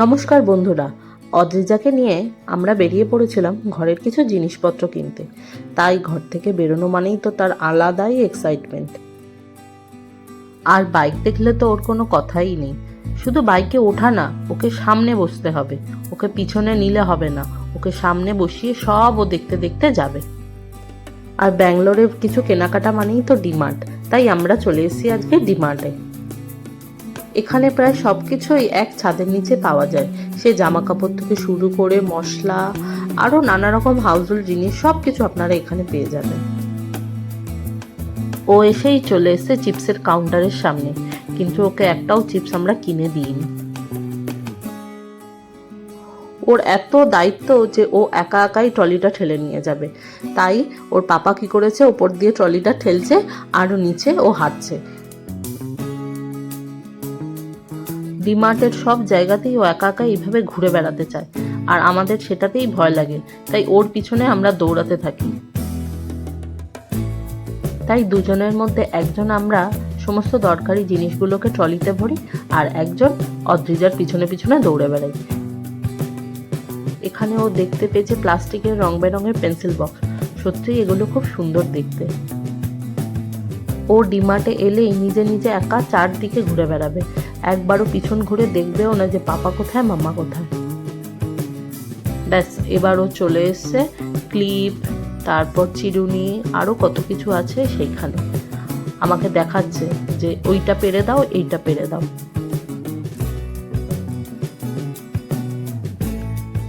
নমস্কার বন্ধুরা, অদ্রিজাকে নিয়ে আমরা বেরিয়ে পড়েছিলাম ঘরের কিছু জিনিসপত্র কিনতে। তাই ঘর থেকে বেরোনো মানেই তো তার আলাদাই এক্সাইটমেন্ট আর বাইক দেখলে তো ওর কোনো কথাই নেই। শুধু বাইকে ওঠা না, ওকে সামনে বসতে হবে। ওকে পিছনে নিলে হবে না। ওকে সামনে বসিয়ে সব ও দেখতে দেখতে যাবে। আর ব্যাঙ্গালোরে কিছু কেনাকাটা মানেই তো ডিমার্ট তাই আমরা চলে এসেছি আজকে ডিমার্টে এখানে প্রায় সব কিছুই এক ছাদের নিচে পাওয়া যায়। সে জামা কাপড় থেকে শুরু করে মশলা, আরও নানা রকম হাউসহোল্ড জিনিস সব কিছু আপনারা এখানে পেয়ে যাবেন। ও এসেই চলে এসেছে চিপসের কাউন্টারের সামনে। কিন্তু ওকে একটাও চিপস আমরা কিনে দিইনি। ওর এত দায়িত্ব যে ও একা একাই ট্রলিটা ঠেলে নিয়ে যাবে। তাই ওর পাপা কি করেছে? ওপর দিয়ে ট্রলিটা ঠেলছে আর নিচে ও হাঁটছে। ডিমার্টের সব জায়গাতেই ও একা একা এইভাবে ঘুরে বেড়াতে চায়। আর আমাদের সেটাতেই ভয় লাগে। তাই ওর পিছনে আমরা দৌড়াতে থাকি। তাই দুজনের মধ্যে একজন আমরা সমস্ত দরকারি জিনিসগুলোকে ট্রলিতে ভরি আর একজন অদ্রিজার পিছনে পিছনে দৌড়ে বেড়াই। এখানে ও দেখতে পেয়েছে প্লাস্টিকের রং বেরঙের পেন্সিল বক্স। সত্যি এগুলো খুব সুন্দর দেখতে। ও ডিমার্টে এলেই নিজে নিজে একা চারদিকে ঘুরে বেড়াবে। একবারও পিছন ঘুরে দেখবেও না যে পাপা কোথায় মামা কোথায়। ব্যাস, এবারও চলে এসছে ক্লিপ, তারপর চিরুনি, আরও কত কিছু আছে সেইখানে। আমাকে দেখাচ্ছে যে ওইটা পেরে দাও, এইটা পেরে দাও।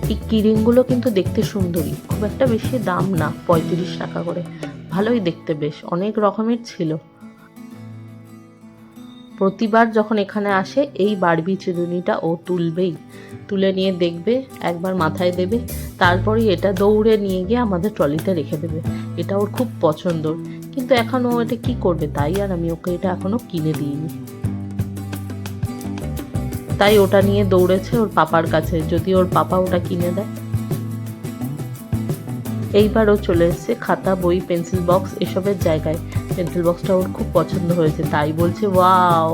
এই কিরিংগুলো কিন্তু দেখতে সুন্দরী, খুব একটা বেশি দাম না, পঁয়ত্রিশ টাকা করে। ভালোই দেখতে বেশ, অনেক রকমের ছিল। প্রতিবার যখন এখানে আসে, এই বারবি চিরুনিটা ও তুলবেই। তুলে নিয়ে দেখবে, একবার মাথায় দেবে তারপরে এটা দৌড়ে নিয়ে গিয়ে আমাদের ট্রলিতে রেখে দেবে। এটা ওর খুব পছন্দর কিন্তু এখন ও এটা কি করবে তাই আর আমি ওকে এটা এখনও কিনে দিইনি। তাই ওটা নিয়ে দৌড়েছে ওর পাপার কাছে। যদি ওর পাপা ওটা কিনে দেয়। এইবার ও চলে এসছে খাতা, বই, পেন্সিল বক্স এসবের জায়গায়। পেন্সিল বক্সটা ওর খুব পছন্দ হয়েছে, তাই বলছে, ওয়াও।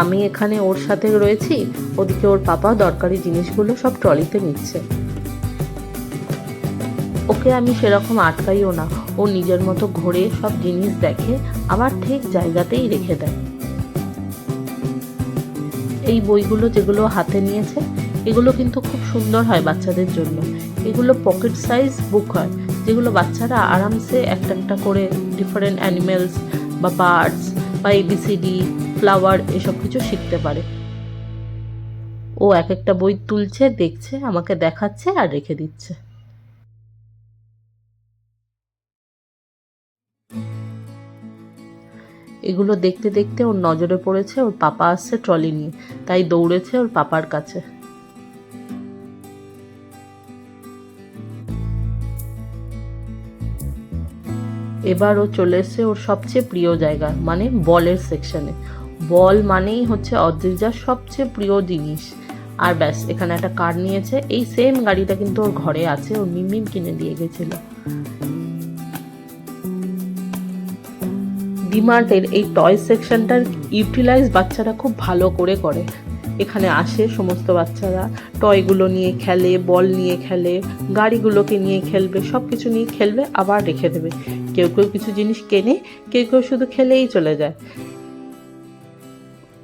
আমি এখানে ওর সাথে রয়েছি, ওদিকে ওর পাপা দরকারি জিনিসগুলো সব ট্রলিতে নিচ্ছে। ওকে আমি সেরকম আটকাইও না, ও নিজের মতো ঘোরে সব জিনিস দেখে, আবার ঠিক জায়গাতেই রেখে দেয়। এই বইগুলো যেগুলো হাতে নিয়েছে, এগুলো কিন্তু খুব সুন্দর হয় বাচ্চাদের জন্য। এগুলো পকেট সাইজ বুক হয়। যেগুলো বাচ্চারা আরামসে একটা একটা করে ডিফারেন্ট অ্যানিমেলস বা বার্ডস বা এবিসিডি ফ্লাওয়ার এসব কিছু শিখতে পারে। ও এক একটা বই তুলছে, দেখছে, আমাকে দেখাচ্ছে আর রেখে দিচ্ছে। এগুলো দেখতে দেখতে ওর নজরে পড়েছে, ওর পাপা আসছে ট্রলি নিয়ে। তাই দৌড়েছে ওর পাপার কাছে। এবার ও চলে এসছে ওর সবচেয়ে প্রিয় জায়গা মানে বলের সেকশনে বল মানেই হচ্ছে অদ্রিজার সবচেয়ে প্রিয় জিনিস। আর ব্যাস, এখানে একটা কার নিয়েছে, এই সেম গাড়িটা কিন্তু ওর ঘরে আছে, ওর মিমিম কিনে দিয়ে গেছিল। ডিমার্টের এই টয় সেকশনটার ইউটিলাইজ বাচ্চারা খুব ভালো করে করে। এখানে আসে সমস্ত বাচ্চারা। টয়গুলো নিয়ে খেলে, বল নিয়ে খেলে, গাড়িগুলোকে নিয়ে খেলবে সব কিছু নিয়ে খেলবে, আবার রেখে দেবে। কেউ কেউ কিছু জিনিস কেনে, কেউ কেউ শুধু খেলেই চলে যায়।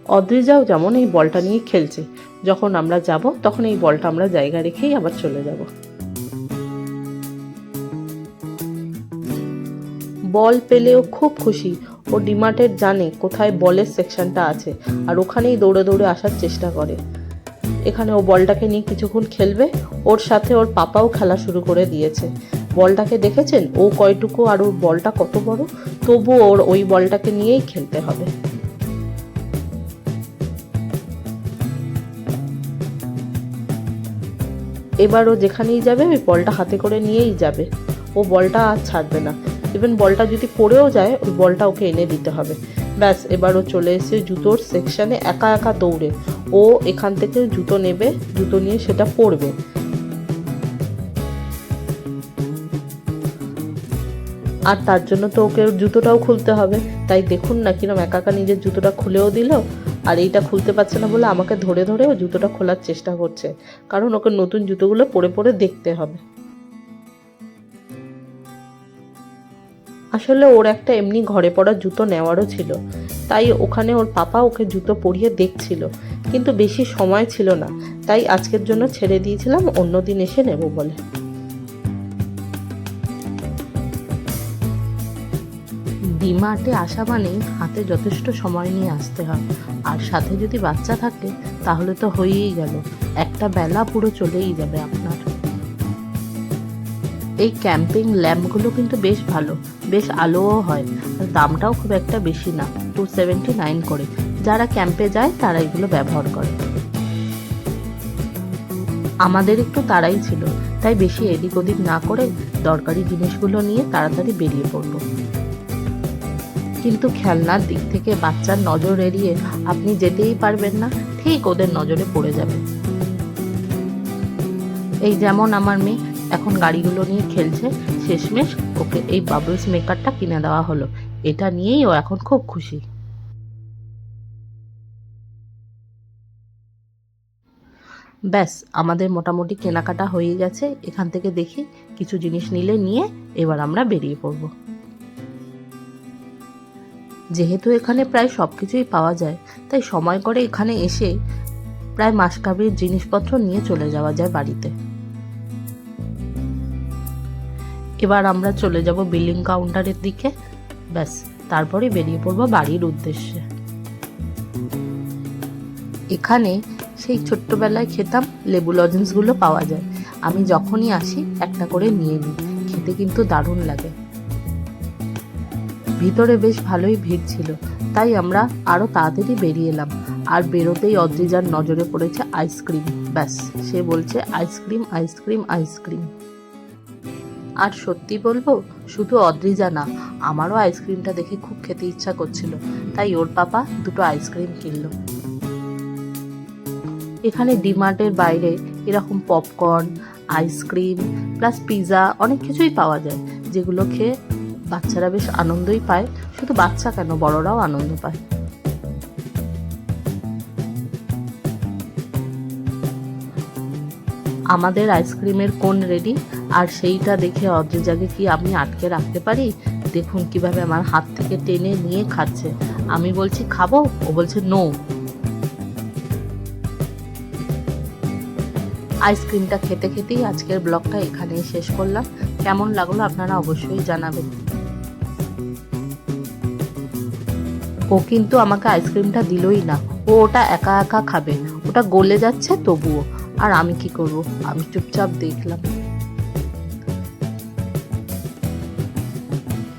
অদ্রিজাও যেমন এই বলটা নিয়ে খেলছে। যখন আমরা যাব, তখন এই বলটা আমরা জায়গা রেখেই আবার চলে যাব। বল পেলেও খুব খুশি। ও ডিমার্টের জানে কোথায় বলের সেকশনটা আছে আর ওখানেই দৌড়ে দৌড়ে আসার চেষ্টা করে। এখানে ও বলটাকে নিয়ে কিছুক্ষণ খেলবে, ওর সাথে ওর পাপাও খেলা শুরু করে দিয়েছে। বলটাকে দেখেছেন? ও কয়টুকু আর ওর বলটা কত বড়? তবু ওর ওই বলটাকে নিয়েই খেলতে হবে। এবার ও যেখানেই যাবে, ওই বলটা হাতে করে নিয়েই যাবে। ও বলটা আর ছাড়বে না। ইভেন বলটা যদি পড়েও যায়, ওই বলটা ওকে এনে দিতে হবে। ব্যাস, এবার ও চলে এসে জুতোর সেকশানে একা একা দৌড়ে। ও এখান থেকে জুতো নেবে, জুতো নিয়ে সেটা পরবে। আর তার জন্য তো ওকে জুতোটাও খুলতে হবে। তাই দেখুন না কিরম একা একা নিজের জুতোটা খুলেও দিল, আর এইটা খুলতে পারছে না বলে আমাকে ধরে ধরে ও জুতোটা খোলার চেষ্টা করছে। কারণ ওকে নতুন জুতোগুলো পরে পরে দেখতে হবে। আসলে ওর একটা এমনি ঘরে পড়া জুতো নেওয়ারও ছিল। তাই ওখানে ওর পাপা ওকে জুতো পরিয়ে দেখছিল, কিন্তু বেশি সময় ছিল না। তাই আজকের জন্য ছেড়ে দিয়েছিলাম, অন্যদিন এসে নেব বলে। ডিমার্টে আসা মানেই হাতে যথেষ্ট সময় নিয়ে আসতে হয়। আর সাথে যদি বাচ্চা থাকে, তাহলে তো হয়েই গেল। একটা বেলা পুরো চলেই যাবে আপনার। এই ক্যাম্পিং ল্যাম্পগুলো কিন্তু বেশ ভালো, বেশ আলোও হয়, আর দামটাও খুব একটা বেশি না টু সেভেন্টি নাইন করে। যারা ক্যাম্পে যায়, তারা এগুলো ব্যবহার করে। আমাদের একটু তাড়াই ছিল, তাই বেশি এদিক ওদিক না করে দরকারি জিনিসগুলো নিয়ে তাড়াতাড়ি বেরিয়ে পড়ব কিন্তু খেলনার দিক থেকে বাচ্চার নজর এড়িয়ে আপনি যেতেই পারবেন না, ঠিক ওদের নজরে পড়ে যাবে। এই যেমন আমার মেয়ে এখন গাড়িগুলো নিয়ে খেলছে, শেষমেশ ওকে এই বাবলস মেকারটা কিনে দেওয়া হলো। এটা নিয়েই ও এখন খুব খুশি। ব্যাস, আমাদের মোটামুটি কেনাকাটা হয়ে গেছে। এখান থেকে দেখি কিছু জিনিস নিলে নিয়ে এবার আমরা বেরিয়ে পড়ব। যেহেতু এখানে প্রায় সব কিছুই পাওয়া যায়, তাই সময় করে এখানে এসে প্রায় মাসকাবির জিনিসপত্র নিয়ে চলে যাওয়া যায় বাড়িতে। এবার আমরা চলে যাব বিলিং কাউন্টারের দিকে। ব্যাস, তারপরে বেরিয়ে পড়ব বাড়ির উদ্দেশ্যে। এখানে সেই ছোট্টবেলায় খেতাম লেবু লজেন্সগুলো পাওয়া যায়। আমি যখনই আসি, একটা করে নিয়ে নিই। খেতে কিন্তু দারুণ লাগে। ভিতরে বেশ ভালোই ভিড় ছিল, তাই আমরা আরও তাড়াতাড়ি বেরিয়ে এলাম। আর বেরোতেই অদ্রিজার নজরে পড়েছে আইসক্রিম ব্যাস, সে বলছে আইসক্রিম আইসক্রিম আইসক্রিম আর সত্যি বলব, শুধু অদ্রিজা না, আমারও আইসক্রিমটা দেখে খুব খেতে ইচ্ছা করছিল। তাই ওর পাপা দুটো আইসক্রিম কিনলো। এখানে ডিমার্টের বাইরে এরকম পপকর্ন, আইসক্রিম, প্লাস পিৎজা অনেক কিছুই পাওয়া যায়, যেগুলো খেয়ে বাচ্চারা বেশ আনন্দই পায়। শুধু বাচ্চা কেন, বড়রাও আনন্দ পায়। আমাদের আইসক্রিমের কোন রেডি? আর সেইটা দেখে অদ্রিজাকে কি আমি আটকে রাখতে পারি? দেখুন কীভাবে আমার হাত থেকে টেনে নিয়ে খাচ্ছে। আমি বলছি, খাব? ও বলছে, নো। আইসক্রিমটা খেতে খেতেই আজকের ব্লগটা এখানেই শেষ করলাম। কেমন লাগল আপনারা অবশ্যই জানাবেন। ও কিন্তু আমাকে আইসক্রিমটা দিলই না। ও ওটা একা একা খাবে। ওটা গলে যাচ্ছে তবুও। আর আমি কি করব? আমি চুপচাপ দেখলাম।